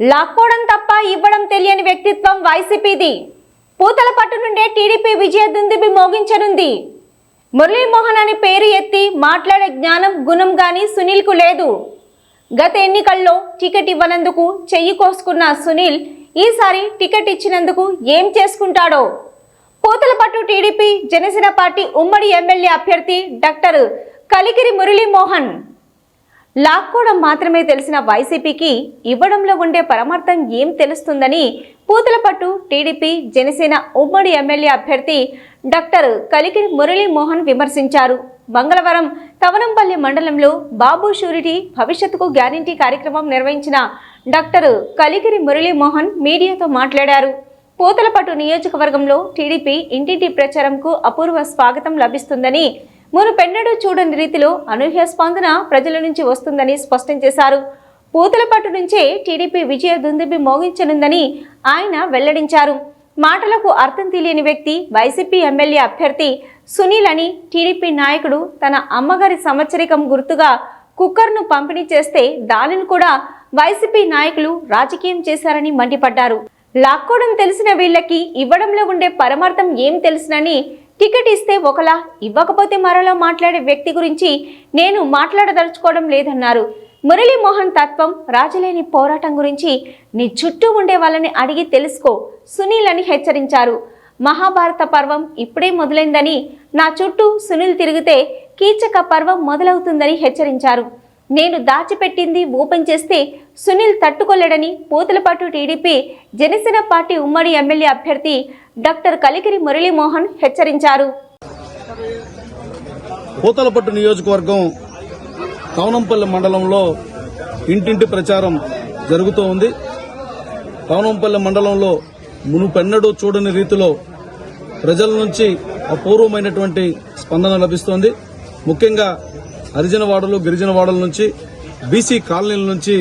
లాక్కోవడం తప్ప ఇవ్వడం తెలియని వ్యక్తిత్వం వైసీపీది. పూతల పట్టు నుండే టీడీపీ విజయ దుందుబి మోగించనుంది. మురళీమోహన్ అని పేరు ఎత్తి మాట్లాడే జ్ఞానం గుణం గాని సునీల్కు లేదు. గత ఎన్నికల్లో టికెట్ ఇవ్వనందుకు చెయ్యి కోసుకున్న సునీల్ ఈసారి టికెట్ ఇచ్చినందుకు ఏం చేసుకుంటాడో? పూతలపట్టు టీడీపీ జనసేన పార్టీ ఉమ్మడి ఎమ్మెల్యే అభ్యర్థి డాక్టర్ కలికిరి మురళీమోహన్ లాక్కోవడం మాత్రమే తెలిసిన వైసీపీకి ఇవ్వడంలో ఉండే పరమార్థం ఏం తెలుస్తుందని పూతలపట్టు టీడీపీ జనసేన ఉమ్మడి ఎమ్మెల్యే అభ్యర్థి డాక్టర్ కలికిరి మురళీమోహన్ విమర్శించారు. మంగళవారం తవనంపల్లి మండలంలో బాబు షూరిటీ భవిష్యత్తుకు గ్యారంటీ కార్యక్రమం నిర్వహించిన డాక్టర్ కలికిరి మురళీమోహన్ మీడియాతో మాట్లాడారు. పూతలపట్టు నియోజకవర్గంలో టీడీపీ ఇంటింటి ప్రచారంకు అపూర్వ స్వాగతం లభిస్తుందని మునుపెన్నడూ చూడని రీతిలో అనూహ్య స్పందన ప్రజల నుంచి వస్తుందని స్పష్టం చేశారు. పూతలపట్టు నుంచే టీడీపీ విజయ దుందుబి మోగించనుందని ఆయన వెల్లడించారు. మాటలకు అర్థం తెలియని వ్యక్తి వైసీపీ ఎమ్మెల్యే అభ్యర్థి సునీల్ అని టీడీపీ నాయకుడు తన అమ్మగారి సంవత్సరికం గుర్తుగా కుక్కర్ను పంపిణీ చేస్తే దానిని కూడా వైసీపీ నాయకులు రాజకీయం చేశారని మండిపడ్డారు. లాక్కోవడం తెలిసిన వీళ్ళకి ఇవ్వడంలో ఉండే పరమార్థం ఏం తెలుసునని టికెట్ ఇస్తే ఒకలా ఇవ్వకపోతే మరోలా మాట్లాడే వ్యక్తి గురించి నేను మాట్లాడదలుచుకోవడం లేదన్నారు. మురళీమోహన్ తత్వం రాజలేని పోరాటం గురించి నీ చుట్టూ ఉండే వాళ్ళని అడిగి తెలుసుకో సునీల్ అని హెచ్చరించారు. మహాభారత పర్వం ఇప్పుడే మొదలైందని నా చుట్టూ సునీల్ తిరిగితే కీచక పర్వం మొదలవుతుందని హెచ్చరించారు. నేను దాచిపెట్టింది ఓపెన్ చేస్తే సునీల్ తట్టుకోలేడని పోతులపాటు టీడీపీ జనసేన పార్టీ ఉమ్మడి ఎమ్మెల్యే అభ్యర్థి డాక్టర్ కలికిరి మురళీమోహన్ హెచ్చరించారు. పూతలపట్టు నియోజకవర్గం కవనంపల్లి మండలంలో ఇంటింటి ప్రచారం జరుగుతూ ఉంది. కవనంపల్లి మండలంలో మునుపెన్నడూ చూడని రీతిలో ప్రజల నుంచి అపూర్వమైనటువంటి స్పందన లభిస్తోంది. ముఖ్యంగా హరిజన వాడలు గిరిజన వాడల నుంచి బీసీ కాలనీల నుంచి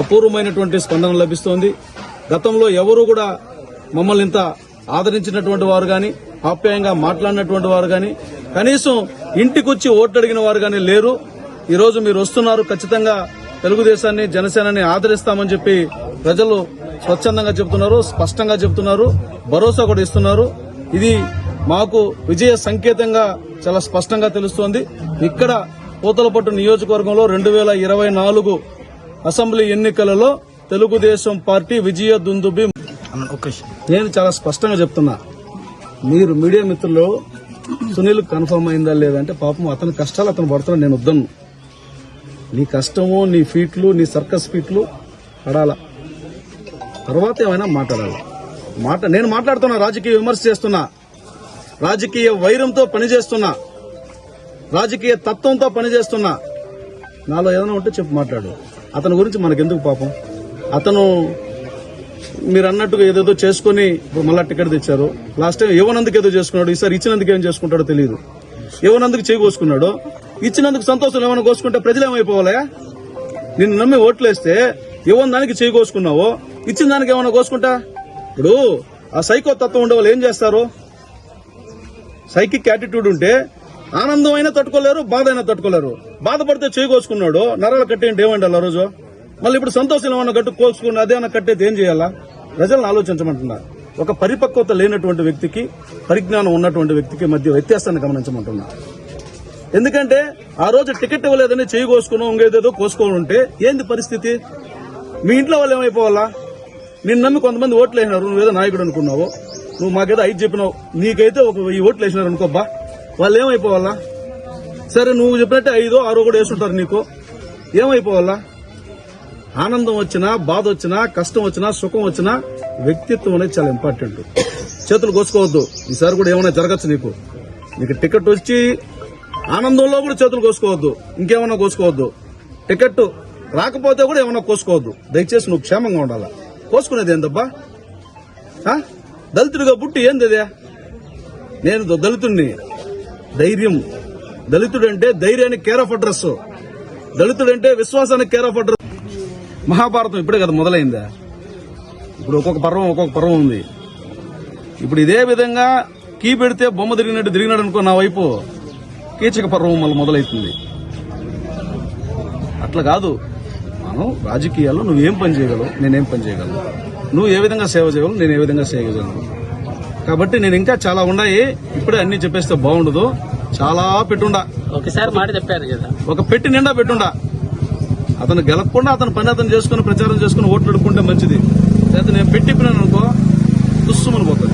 అపూర్వమైనటువంటి స్పందన లభిస్తోంది. గతంలో ఎవరు కూడా మమ్మల్ని ఇంత ఆదరించినటువంటి వారు గాని ఆప్యాయంగా మాట్లాడినటువంటి వారు గాని కనీసం ఇంటికొచ్చి ఓట్లు అడిగిన వారు గాని లేరు. ఈరోజు మీరు వస్తున్నారు. ఖచ్చితంగా తెలుగుదేశాన్ని జనసేనని ఆదరిస్తామని చెప్పి ప్రజలు స్వచ్ఛందంగా చెబుతున్నారు స్పష్టంగా చెబుతున్నారు భరోసా కూడా ఇస్తున్నారు. ఇది మాకు విజయ సంకేతంగా చాలా స్పష్టంగా తెలుస్తోంది. ఇక్కడ పూతలపట్టు నియోజకవర్గంలో రెండు వేల ఇరవై నాలుగు అసెంబ్లీ ఎన్నికలలో తెలుగుదేశం పార్టీ విజయ దుందుబి నేను చాలా స్పష్టంగా చెప్తున్నా. మీరు మీడియా మిత్రులు సునీల్ కన్ఫర్మ్ అయిందా లేదంటే పాపం అతని కష్టాలు అతను పడుతున్నా నేను వద్దను. నీ కష్టము నీ ఫీట్లు నీ సర్కస్ ఫీట్లు పడాలా? తర్వాత ఏమైనా మాట్లాడాలి? మాట నేను మాట్లాడుతున్నా రాజకీయ విమర్శ చేస్తున్నా. రాజకీయ వైరంతో పనిచేస్తున్నా. రాజకీయ తత్వంతో పనిచేస్తున్నా నాలో ఏదైనా ఉంటే చెప్పు మాట్లాడు. అతని గురించి మనకెందుకు పాపం? అతను మీరు అన్నట్టుగా ఏదేదో చేసుకుని ఇప్పుడు మళ్ళా టికెట్ తెచ్చారు. లాస్ట్ టైం ఇవ్వనందుకు ఏదో చేసుకున్నాడు ఈసారి ఇచ్చినందుకు ఏం చేసుకుంటాడో తెలియదు ఇవ్వనందుకు చేయి ఇచ్చినందుకు సంతోషం ఏమైనా కోసుకుంటే ప్రజలు ఏమైపోవాలా? నిన్ను నమ్మి ఓట్లేస్తే ఇవ్వని దానికి చేయి ఇచ్చిన దానికి ఏమైనా కోసుకుంటా? ఇప్పుడు ఆ సైకో తత్వం ఉండే వాళ్ళు ఏం చేస్తారు? సైకిక్ యాటిట్యూడ్ ఉంటే ఆనందం అయినా తట్టుకోలేరు బాధ అయినా తట్టుకోలేరు. బాధపడితే చేయకోసుకున్నాడు నరాలు కట్టేయండి ఏమంటారు ఆ రోజు? మళ్ళీ ఇప్పుడు సంతోషం ఏమన్నా గట్టు కోసుకుని అదేమన్నా కట్టేది ఏం చేయాలా? ప్రజలను ఆలోచించమంటున్నా. ఒక పరిపక్వత లేనటువంటి వ్యక్తికి పరిజ్ఞానం ఉన్నటువంటి వ్యక్తికి మధ్య వ్యత్యాసాన్ని గమనించమంటున్నా. ఎందుకంటే ఆ రోజు టికెట్ ఇవ్వలేదని చేయి కోసుకున్నావు ఇంకేదేదో కోసుకోని ఉంటే ఏంది పరిస్థితి? మీ ఇంట్లో వాళ్ళు ఏమైపోవాలా? నిన్ను నమ్మి కొంతమంది ఓట్లు వేసినారు నువ్వేదో నాయకుడు అనుకున్నావు. నువ్వు మాకేదో ఐదు చెప్పినావు నీకైతే ఒక ఈ ఓట్లు వేసినారు అనుకోబ్బా. వాళ్ళు ఏమైపోవాలా సరే నువ్వు చెప్పినట్టే ఐదో ఆరో కూడా వేసుంటారు నీకు. ఏమైపోవాలా? ఆనందం వచ్చినా బాధ వచ్చినా కష్టం వచ్చినా సుఖం వచ్చినా వ్యక్తిత్వం అనేది చాలా ఇంపార్టెంట్ చేతులు కోసుకోవద్దు. ఈసారి కూడా ఏమైనా జరగచ్చు నీకు. నీకు టికెట్ వచ్చి ఆనందంలో కూడా చేతులు కోసుకోవద్దు. ఇంకేమైనా కోసుకోవద్దు. టికెట్ రాకపోతే కూడా ఏమైనా కోసుకోవద్దు. దయచేసి నువ్వు క్షేమంగా ఉండాలా? కోసుకునేది ఏందబ్బా? దళితుడిగా పుట్టి ఏంది అదే నేను దళితుడిని ధైర్యం. దళితుడంటే ధైర్యానికి కేర్ ఆఫ్ అడ్రస్ దళితుడంటే విశ్వాసానికి కేర్ ఆఫ్ అడ్రస్ మహాభారతం ఇప్పుడే కదా మొదలైందా? ఇప్పుడు ఒక్కొక్క పర్వం ఒక్కొక్క పర్వం ఉంది. ఇప్పుడు ఇదే విధంగా కీ పెడితే బొమ్మ తిరిగినట్టు తిరిగినాడు అనుకో నా వైపు కీచక పర్వం మళ్ళీ మొదలవుతుంది అట్లా కాదు. మనం రాజకీయాల్లో నువ్వేం పని చేయగలవు నేనేం పని చేయగలను. నువ్వు ఏ విధంగా సేవ చేయగలవు నేను ఏ విధంగా చేయగలను. కాబట్టి నేను ఇంకా చాలా ఉన్నాయి. ఇప్పుడే అన్ని చెప్పేస్తే బాగుండదు. చాలా పెట్టుండా. ఒకసారి మాట చెప్పారు కదా. ఒక పెట్టి నిండా పెట్టుండా. అతను గెలవకుండా అతని పని అతను చేసుకుని ప్రచారం చేసుకుని ఓట్లు అడుక్కుంటే మంచిది. లేదా నేను పెట్టిప్పినాను అనుకో దుస్సుమని పోతా